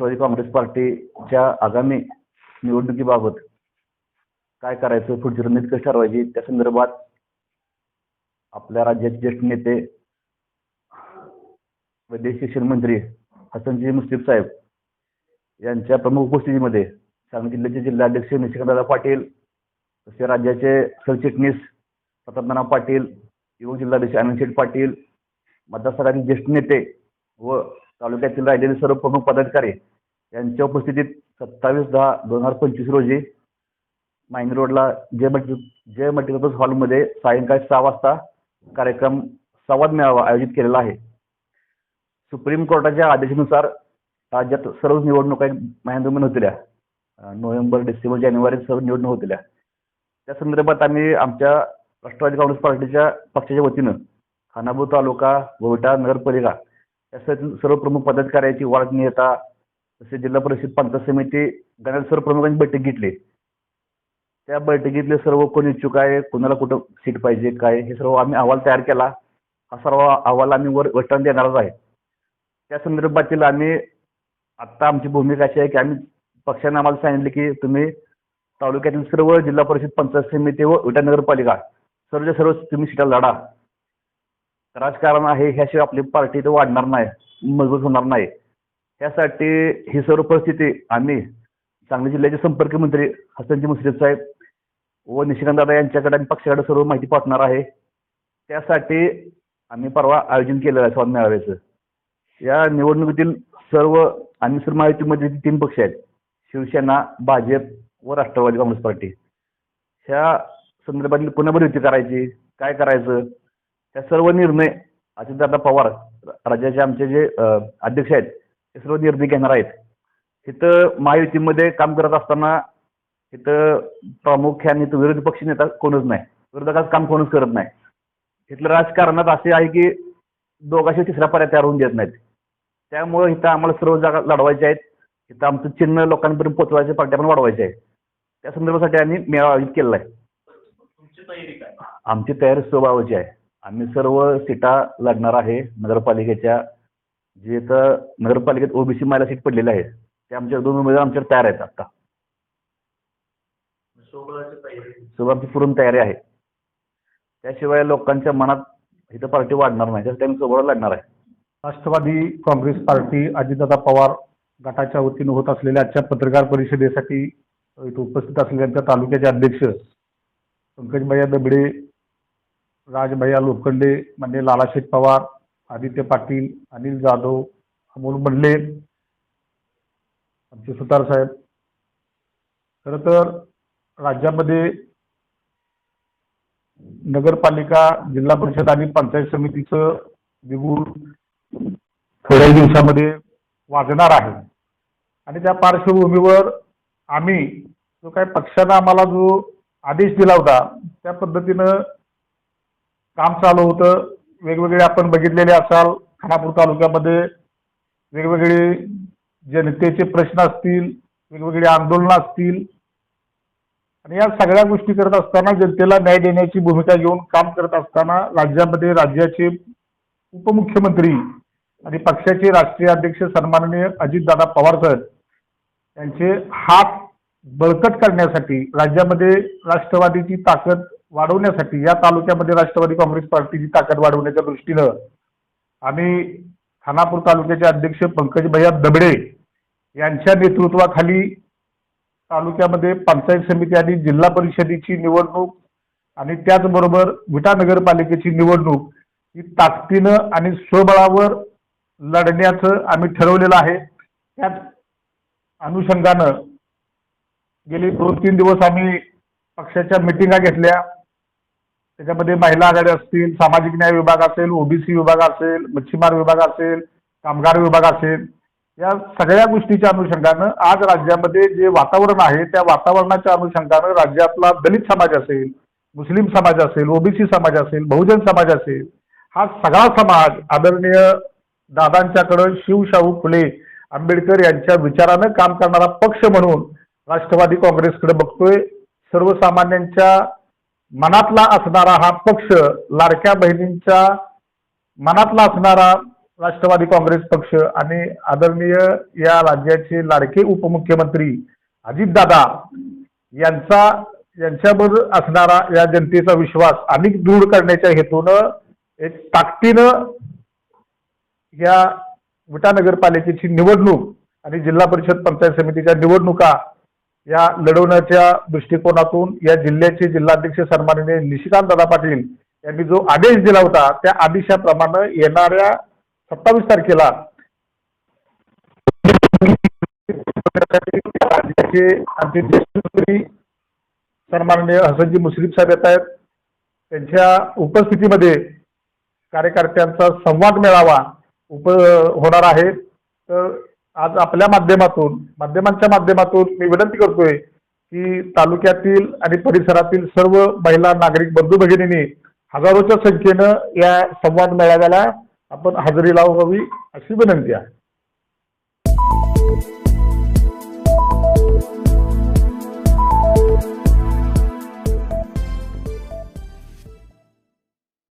राष्ट्रवादी काँग्रेस पार्टीच्या आगामी निवडणुकीबाबत काय करायचं पुढची रणनीती कशी ठरवायची त्या संदर्भात आपल्या राज्याचे ज्येष्ठ नेते वैद्यकीय शिक्षण मंत्री हसनजी मुस्लिम साहेब यांच्या प्रमुख उपस्थितीमध्ये सांगली जिल्ह्याचे जिल्हाध्यक्ष निशिकांतदादा पाटील तसे राज्याचे सरचिटणीस प्रतापनाराव पाटील युवक जिल्हाध्यक्ष आनंद शेठ पाटील मतदारसंघातील ज्येष्ठ नेते व तालुक्यातील राहिलेले सर्व प्रमुख पदाधिकारी यांच्या उपस्थितीत सत्तावीस दहा दोन हजार पंचवीस रोजी मायनी रोडला जय मल्टी जय मल्टीपर्पज हॉलमध्ये सायंकाळी सहा वाजता कार्यक्रम संवाद मेळावा आयोजित केलेला आहे. सुप्रीम कोर्टाच्या आदेशानुसार राज्यात सर्व निवडणुका एक होतल्या नोव्हेंबर डिसेंबर जानेवारी सर्व निवडणूक होतल्या त्या संदर्भात आम्ही आमच्या राष्ट्रवादी काँग्रेस पार्टीच्या पक्षाच्या वतीनं खानापूर तालुका गोविटा नगरपालिका यासाठी सर्व प्रमुख पदाधिकाऱ्यांची वार्ड नेता तसे जिल्हा परिषद पंचायत समिती गणेश्वर प्रमुखांची बैठक घेतली. त्या बैठकीतले सर्व कोण इच्छुक आहे कोणाला कुठं सीट पाहिजे काय हे सर्व आम्ही अहवाल तयार केला. हा सर्व अहवाल आम्ही वर वटण देणारच आहे. त्या संदर्भातील आम्ही आत्ता आमची भूमिका अशी आहे की आम्ही पक्षाने आम्हाला सांगितले की तुम्ही तालुक्यातील सर्व जिल्हा परिषद पंचायत समिती व विटा नगरपालिका सर्वच्या सर्व तुम्ही सीटा लढा. राजकारण आहे ह्याशिवाय आपली पार्टी तर वाढणार नाही मजबूत होणार नाही. त्यासाठी ही सर्व परिस्थिती आम्ही सांगली जिल्ह्याचे संपर्क मंत्री हसनजी मुश्रीफ साहेब व निशिकांत दादा यांच्याकडे आणि पक्षाकडे सर्व माहिती पाठणार आहे. त्यासाठी आम्ही परवा आयोजन केलेलं आहे स्वामी मेळाव्याचं. या निवडणुकीतील सर्व आणि सर्व माहितीमध्ये तीन पक्ष आहेत. शिवसेना भाजप व राष्ट्रवादी काँग्रेस पार्टी. ह्या संदर्भातील पुन्हा युती करायची काय करायचं त्या सर्व निर्णय अजितदादा पवार राज्याचे आमचे जे अध्यक्ष आहेत ते सर्व निर्णय घेणार आहेत. इथं महायुतीमध्ये काम करत असताना इथं प्रामुख्याने विरोधी पक्ष नेता कोणच नाही. विरोधकाचं काम कोणच करत नाही. इथलं राजकारणात असे आहे की दोघाशी तिसरा पर्याय तयार होऊन देत नाहीत. त्यामुळे इथं आम्हाला सर्व जागा लढवायच्या आहेत. इथं आमचं चिन्ह लोकांपर्यंत पोचवायचे पार्ट्या पण वाढवायच्या आहेत. त्या संदर्भासाठी आम्ही मेळावा आयोजित केलेला आहे. आमची तयारी स्वभावाची आहे. आम्ही सर्व सीटा लढणार आहे नगरपालिकेच्या जे तर नगरपालिकेत ओबीसी महिला सीट पडलेल्या आहेत ते आमच्या दोन उमेदवार आमच्यावर तयार आहेत आता. सर्व आमची पूर्ण तयारी आहे. त्याशिवाय लोकांच्या मनात इथं पार्टी वाढणार नाही त्यासाठी आम्ही सोबत लढणार आहे. राष्ट्रवादी काँग्रेस पार्टी अजितदादा पवार गटाच्या वतीनं होत असलेल्या आजच्या पत्रकार परिषदेसाठी इथं उपस्थित असलेल्या आमच्या तालुक्याचे अध्यक्ष पंकजभैया दबडे राजभैया लोखंडे म्हणजे लालाशेठ पवार आदित्य पाटील अनिल जाधव अमोल मंडले आमचे सुतार साहेब. खरं तर राज्यामध्ये नगरपालिका जिल्हा परिषद आणि पंचायत समितीचं बिगुल थोड्या दिवसामध्ये वाजणार आहे. आणि त्या पार्श्वभूमीवर आम्ही जो काही पक्षानं आम्हाला जो आदेश दिला होता त्या पद्धतीनं काम चालू होतं. वेगवेगळे आपण बघितलेले असाल खानापूर तालुक्यामध्ये वेगवेगळे जनतेचे प्रश्न असतील वेगवेगळी आंदोलनं असतील आणि या सगळ्या गोष्टी करत असताना जनतेला न्याय देण्याची भूमिका घेऊन काम करत असताना राज्यामध्ये राज्याचे उपमुख्यमंत्री आणि पक्षाचे राष्ट्रीय अध्यक्ष सन्माननीय अजितदादा पवार साहेब यांचे हात बळकट करण्यासाठी राज्यामध्ये राष्ट्रवादीची ताकद वाढवण्यासाठी या तालुक्यामध्ये राष्ट्रवादी काँग्रेस पार्टीची ताकद वाढवण्याच्या दृष्टीनं आम्ही खानापूर तालुक्याचे अध्यक्ष पंकज भैया दबडे यांच्या नेतृत्वाखाली तालुक्यामध्ये पंचायत समिती आणि जिल्हा परिषदेची निवडणूक आणि त्याचबरोबर विटा नगरपालिकेची निवडणूक ही ताकदीनं आणि स्वबळावर लढण्याचं आम्ही ठरवलेलं आहे. त्याच अनुषंगानं गेली दोन तीन दिवस आम्ही पक्षाच्या मिटिंगा घेतल्या. त्याच्यामध्ये महिला आघाडी असतील सामाजिक न्याय विभाग असेल ओबीसी विभाग असेल मच्छीमार विभाग असेल कामगार विभाग असेल या सगळ्या गोष्टीच्या अनुषंगानं आज राज्यामध्ये जे वातावरण आहे त्या वातावरणाच्या अनुषंगानं राज्यातला दलित समाज असेल मुस्लिम समाज असेल ओबीसी समाज असेल बहुजन समाज असेल हा सगळा समाज आदरणीय दादांच्याकडं शिवशाहू फुले आंबेडकर यांच्या विचारानं काम करणारा पक्ष म्हणून राष्ट्रवादी काँग्रेसकडे बघतोय. सर्वसामान्यांच्या मनातला असणारा हा पक्ष लाडक्या बहिणींच्या मनातला असणारा राष्ट्रवादी काँग्रेस पक्ष आणि आदरणीय या राज्याचे लाडके उपमुख्यमंत्री अजितदादा यांचा यांच्यावर असणारा या जनतेचा विश्वास अधिक दृढ करण्याच्या हेतूनं एक ताकदीनं या विटा नगरपालिकेची निवडणूक आणि जिल्हा परिषद पंचायत समितीच्या निवडणुका या लढवण्याच्या दृष्टिकोनातून या जिल्ह्याचे जिल्हाध्यक्ष सन्माननीय निशिकांत दादा पाटील यांनी जो आदेश दिला होता त्या आदेशाप्रमाणे येणाऱ्या सत्तावीस तारखेला आमचे ज्येष्ठ सन्माननीय हसनजी मुश्रीफ साहेब येत आहेत. त्यांच्या उपस्थितीमध्ये कार्यकर्त्यांचा संवाद मेळावा उप होणार आहे. तर आज आपल्या माध्यमातून माध्यमांच्या माध्यमातून मी विनंती करतोय की तालुक्यातील आणि परिसरातील सर्व महिला नागरिक बंधू भगिनींनी हजारोच्या संख्येनं या संवाद मेळाव्याला आपण हजेरी लावावी अशी विनंती आहे.